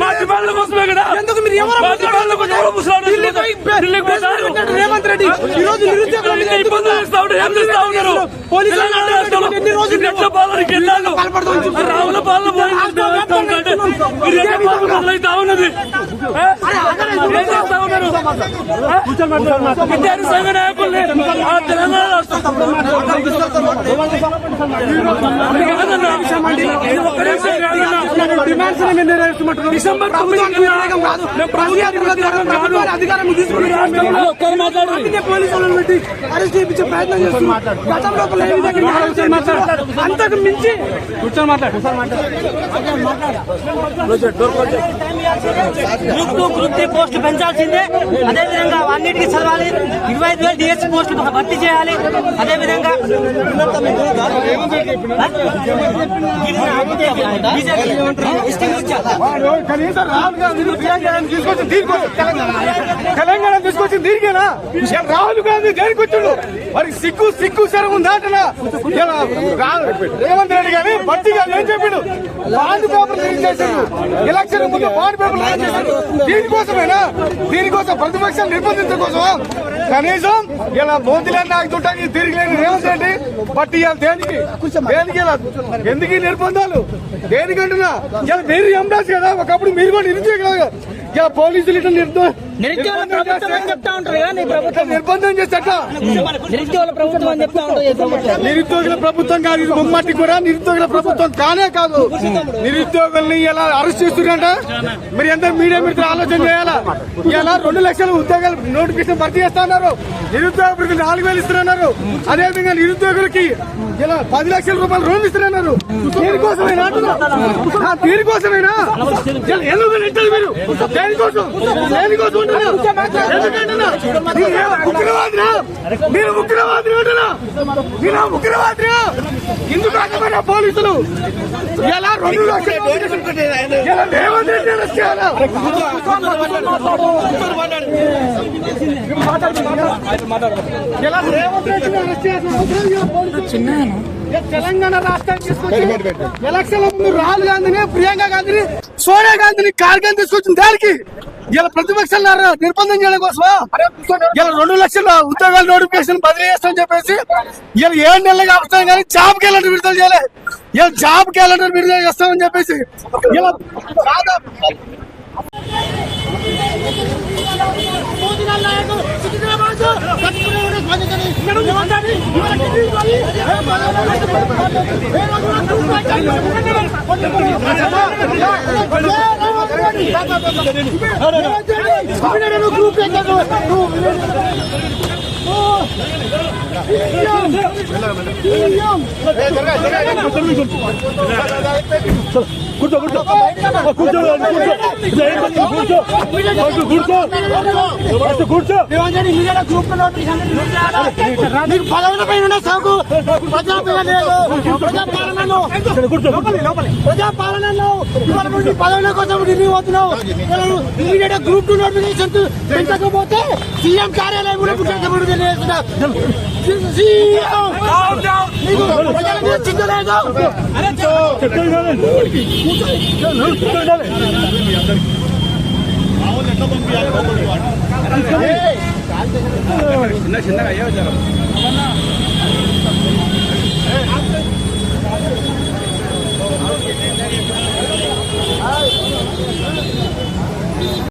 మా డిమాండ్ల కోసమే కదా రేవంత్ రెడ్డి ఈ నిరుద్యోగులు ఇబ్బందులు ఇస్తా ఉన్నారు ఏం చేస్తా ఉన్నారు పోలీసులు ఎన్ని రోజులు కలపడతాం మొదలైతా ఉన్నది ఏం చేస్తా ఉన్నారు విద్యార్థి సంఘ నాయకుల్ని ఆ తెలంగాణ రాష్ట్రం డిమాండ్స్ నెరవేరుస్తున్నట్టు డిసెంబర్ అధికారం తీసుకుని పోలీసులను పెట్టి అరెస్ట్ చేయించే అంతకు మించి కూర్చొని మాట్లాడు గ్రూప్ టూ గ్రూప్ త్రీ పోస్టులు పెంచాల్సిందే. అదేవిధంగా అన్నిటికీ చదవాలి. ఇరవై ఐదు వేలు డిఎస్సీ పోస్టులు భర్తీ చేయాలి. అదేవిధంగా తీసుకొచ్చి తెలంగాణ తీసుకొచ్చి దీనికేనా? రాహుల్ గాంధీ దేనికి వచ్చిండు మరి సిగ్గు సిగ్గు శరం ఉందా రేవంత్ రెడ్డి గారి బట్టి గారు ఏం చెప్పిండు? బాండ్ పేపర్ రిలీజ్ ఎలక్షన్ ముందు బాండ్ పేపర్ రిలీజ్ దీనికోసమేనా? దీనికోసం ప్రతిపక్షాలు నిర్బంధించడం కోసమా? కనీసం ఇలా మోదీలని నాకు చుట్టానికి తిరిగి లేని రేవంత్ రెడ్డి బట్టి దేనికి? దేనికి ఎందుకు నిర్బంధాలు? దేనికంటున్నా? ఇలా మీరు ఎండాల్సి కదా ఒకప్పుడు మీరు కూడా నిరుద్యోగులు ఇలా పోలీసులు ఇట్లా నిర్బంధం చేసేట నిరుద్యోగుల ప్రభుత్వం కాదు ఇది ముమ్మాటి కూడా. నిరుద్యోగుల ప్రభుత్వం కానే కాదు. నిరుద్యోగుల్ని ఇలా అరెస్ట్ చేస్తున్నారంట. మీరు ఎంత మీడియా మీరు ఆలోచన చేయాలా? ఇలా రెండు లక్షల ఉద్యోగాలు నోటిఫికేషన్ భర్తీ చేస్తున్నారు నిరుద్యోగులకు నాలుగు వేలు ఇస్తున్నారు అదేవిధంగా నిరుద్యోగులకి ఇలా పది లక్షల రూపాయలు రుణం ఇస్తున్నారు దేనికోసమైనా దేనికోసమైనా? ఎందుకు మీరు? దేనికోసం దేనికోసం మీరు ఏం ఉగ్రవాదినా మీరు ఉగ్రవాదిని అంటున్నా. మీరు ఉగ్రవాదినా ఎందుకు పోలీసులు. ఎలా రెండు లక్షలు రేవంత్ రెడ్డి అరెస్ట్ చేయాలా? అవసరం తెలంగాణ రాష్ట్రానికి తీసుకొచ్చి ఎలక్షన్ ముందు రాహుల్ గాంధీని ప్రియాంక గాంధీని సోనియా గాంధీని కార్యక్రమం తీసుకొచ్చిన దానికి ఇలా ప్రతిపక్షాలు నిర్బంధం చేయడం కోసమా? ఇలా రెండు లక్షల ఉద్యోగాల నోటిఫికేషన్ బదిలీ చేస్తామని చెప్పేసి ఇలా ఏడు నెలలు కాపుతాం కానీ జాబ్ క్యాలెండర్ విడుదల చేయాలి. ఇలా జాబ్ క్యాలెండర్ విడుదల చేస్తామని చెప్పేసి ఇలా మోదీ నాయకు సికింద్రాబాద్ సత్యనారాయణ స్పందించని మేడం ఇవ్వండి ఇవాళ కిడ్నీ ఇవ్వాలి గ్రూప్ నువ్వు కూర్చో కూర్చో కూర్చో కూర్చో కూర్చో కూర్చో కూర్చో నీకు పదవుల పైన ఉన్న సాగు ప్రజాపైన లేదు ప్రజాపాలనను ప్రజాపాలనను ఇవాళ నుండి పదవుల కోసం ఢిల్లీ పోతున్నావు ఇమీడియట్ గ్రూప్ టూ నోటిఫికేషన్ పెంచకపోతే సీఎం కార్యాలయం కూడా పుట్టకపోవడం చిన్న చిన్నగా అయ్యే వచ్చారు.